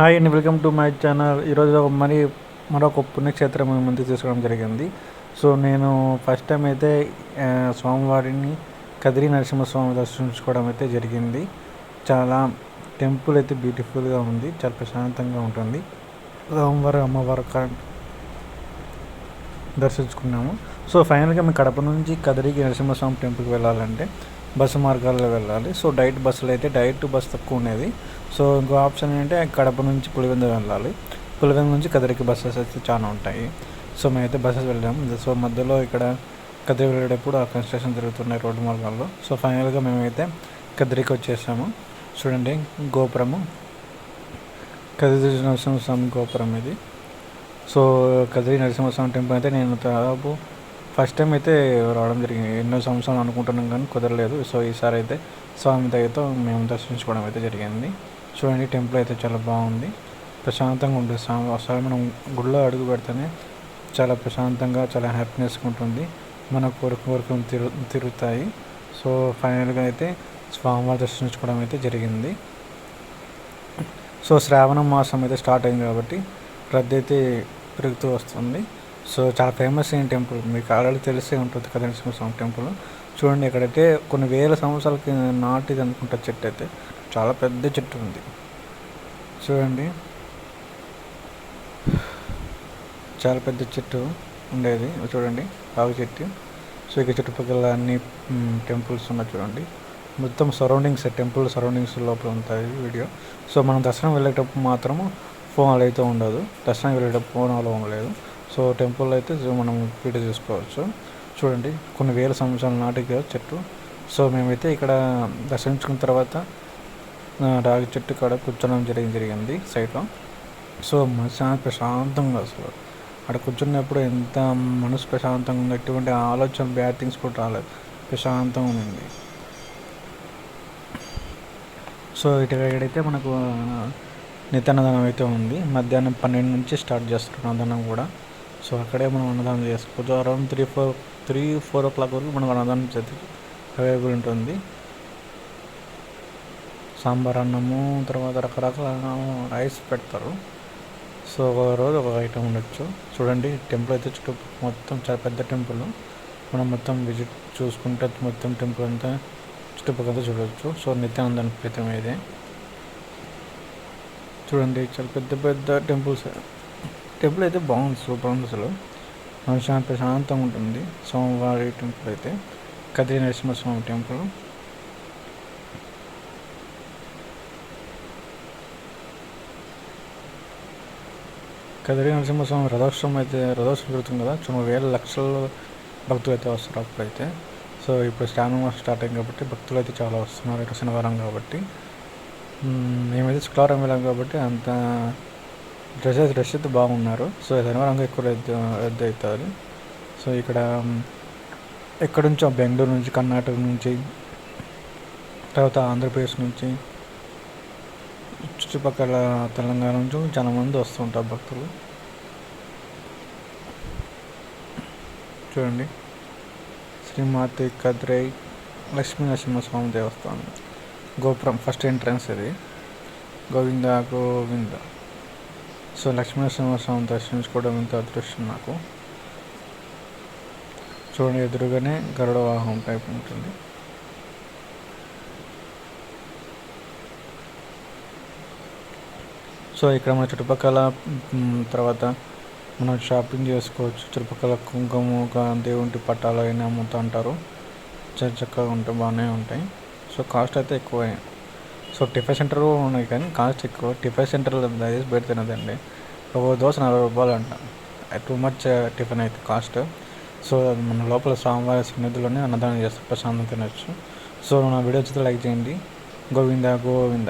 Hi అండి welcome to my channel ఈరోజు మరి మరొక పుణ్యక్షేత్రం ముందుకు తీసుకోవడం జరిగింది. సో నేను ఫస్ట్ టైం అయితే స్వామివారిని కదిరి నరసింహస్వామి దర్శించుకోవడం అయితే జరిగింది. చాలా టెంపుల్ అయితే బ్యూటిఫుల్గా ఉంది. చాలా ప్రశాంతంగా ఉంటుంది. స్వామివారి అమ్మవారు దర్శించుకున్నాము. సో ఫైనల్గా మేము కడప నుంచి కదిరికి నరసింహస్వామి టెంపుల్కి వెళ్ళాలంటే బస్సు మార్గాల్లో వెళ్ళాలి. సో డైరెక్ట్ బస్సులు అయితే డైరెక్ట్ బస్ తక్కువ ఉండేది. సో ఇంకో ఆప్షన్ ఏంటంటే కడప నుంచి పులివెందు వెళ్ళాలి. పులివెందు నుంచి కదిరికి బస్సెస్ అయితే చాలా ఉంటాయి. సో మేమైతే బస్సెస్ వెళ్ళాము సో మధ్యలో ఇక్కడ కదిరి వెళ్ళేటప్పుడు ఆ కన్స్ట్రక్షన్ జరుగుతున్నాయి రోడ్డు మార్గాల్లో. సో ఫైనల్గా మేమైతే కదిరికి వచ్చేసాము. చూడండి గోపురము. కదిరి నరసింహస్వామి గోపురం ఇది. సో కదిరి నరసింహస్వామి టెంపుల్ అయితే నేను దాదాపు ఫస్ట్ టైం అయితే రావడం జరిగింది. ఎన్నో సంవత్సరాలు అనుకుంటున్నాం కానీ కుదరలేదు. సో ఈసారి అయితే స్వామి దయతో మేము దర్శించుకోవడం అయితే జరిగింది. చూడండి టెంపుల్ అయితే చాలా బాగుంది. ప్రశాంతంగా ఉంటుంది. స్వామి ఒకసారి మనం గుళ్ళో అడుగు పెడితేనే చాలా ప్రశాంతంగా చాలా హ్యాపీనెస్గా ఉంటుంది. మన కోరిక కోరికలు తిరు తిరుగుతాయి సో ఫైనల్గా అయితే స్వామివారి దర్శించుకోవడం అయితే జరిగింది. సో శ్రావణ మాసం అయితే స్టార్ట్ అయింది కాబట్టి రద్దీ అయితే పెరుగుతూ వస్తుంది. సో చాలా ఫేమస్ అయిన టెంపుల్. మీకు ఆల్రెడీ తెలిసే ఉంటుంది కదండి నరసింహస్వామి టెంపుల్. చూడండి ఇక్కడైతే కొన్ని వేల సంవత్సరాలకి నాటిది అనుకుంటా చెట్టు అయితే చాలా పెద్ద చెట్టు ఉంది. చూడండి. చాలా పెద్ద చెట్టు ఉండేది. చూడండి. ఆవు చెట్టు. సో ఇక చుట్టుపక్కల అన్ని టెంపుల్స్ ఉన్నాయి చూడండి. మొత్తం సరౌండింగ్స్ టెంపుల్ సరౌండింగ్స్ లోపల ఉంటాయి వీడియో. సో మనం దర్శనం వెళ్ళేటప్పుడు మాత్రము ఫోన్ అలా అయితే ఉండదు. దర్శనం వెళ్ళేటప్పుడు ఫోన్ అలా ఉండలేదు సో టెంపుల్ అయితే మనం వీడియో చూసుకోవచ్చు. చూడండి. కొన్ని వేల సంవత్సరాల నాటికి చెట్టు. సో మేమైతే ఇక్కడ దర్శించుకున్న తర్వాత రాగి చెట్టు కాడ కూర్చోడం జరిగింది జరిగింది సైడ్లో. సో మనసు ప్రశాంతంగా అసలు. అక్కడ కూర్చున్నప్పుడు ఎంత మనసు ప్రశాంతంగా ఉంది ఎటువంటి ఆలోచన బ్యాడ్ థింగ్స్ కూడా రాలేదు. ప్రశాంతంగా ఉంది సో ఇటు మనకు నిత్యాన్నదానం అయితే ఉంది. మధ్యాహ్నం పన్నెండు నుంచి స్టార్ట్ చేస్తారు అన్నదానం కూడా. సో అక్కడే మనం అన్నదానం చేసుకోవచ్చు around three four three four o'clock వరకు మనకు అన్నదానం అవైలబుల్ ఉంటుంది. సాంబార్ అన్నము తర్వాత రకరకాల రైస్ పెడతారు. సో ఒక రోజు ఒక ఐటమ్ ఉండొచ్చు. చూడండి టెంపుల్ అయితే చుట్టూ మొత్తం చాలా పెద్ద టెంపుల్. మనం మొత్తం విజిట్ చూసుకుంటే మొత్తం టెంపుల్ అంతా చుట్టుపక్కల చూడవచ్చు సో నిత్యానంద ప్రీతం ఇది. చూడండి చాలా పెద్ద పెద్ద టెంపుల్స్. టెంపుల్ అయితే బాగుంది సూపర్ ఉంది అసలు. ప్రశాంతంగా ఉంటుంది. సోమవారి టెంపుల్ అయితే. కదిరి నరసింహస్వామి టెంపుల్. కదిరి నరసింహస్వామి రథోత్సవం అయితే రథోత్సవం జరుగుతుంది కదా. చాలా వేల లక్షల భక్తులు అయితే వస్తారు అప్పుడైతే. సో ఇప్పుడు శ్రావణ స్టార్ట్ అయింది కాబట్టి భక్తులు అయితే చాలా వస్తున్నారు. ఇటు శనివారం కాబట్టి. మేమైతే శుక్రవారం వెళ్ళాం కాబట్టి అంత డ్రెస్సెస్ డ్రెస్ అయితే బాగున్నారు. సో శనివారం ఎక్కువ రద్దు అవుతుంది. సో ఇక్కడ ఎక్కడి నుంచో బెంగళూరు నుంచి కర్ణాటక నుంచి తర్వాత ఆంధ్రప్రదేశ్ నుంచి చుట్టుపక్కల తెలంగాణ నుంచి చాలామంది వస్తుంటారు భక్తులు. చూడండి. శ్రీమాతి కద్రై లక్ష్మీ నరసింహస్వామి దేవస్థానం. గోపురం ఫస్ట్ ఎంట్రన్స్ ఇది. గోవింద గోవింద. సో లక్ష్మీ నరసింహస్వామి దర్శించుకోవడం ఎంత అదృష్టం నాకు. చూడండి ఎదురుగానే గరుడ వాహనం టైప్ ఉంటుంది. సో ఇక్కడ మన చుట్టుపక్కల తర్వాత మనం షాపింగ్ చేసుకోవచ్చు. చుట్టుపక్కల కుంకుమ ఒక దేవుడి పట్టాలు అయినా అమ్ముతూ ఉంటారు. చక్కగా ఉంటాయి బాగానే ఉంటాయి. సో కాస్ట్ అయితే ఎక్కువే. సో టిఫిన్ సెంటర్ ఉన్నాయి కానీ కాస్ట్ ఎక్కువ. టిఫిన్ సెంటర్లో దయచేసి బయట తినదండి. ఒక దోశ నలభై రూపాయలు అంట. టూ మచ్ టిఫిన్ అయితే కాస్ట్ సో అది మన లోపల స్వామివారి సన్నిధిలోనే అన్నదానం చేస్తారు. ప్రశాంతం తినచ్చు. సో నా వీడియో వచ్చితే లైక్ చేయండి. గోవింద గోవింద.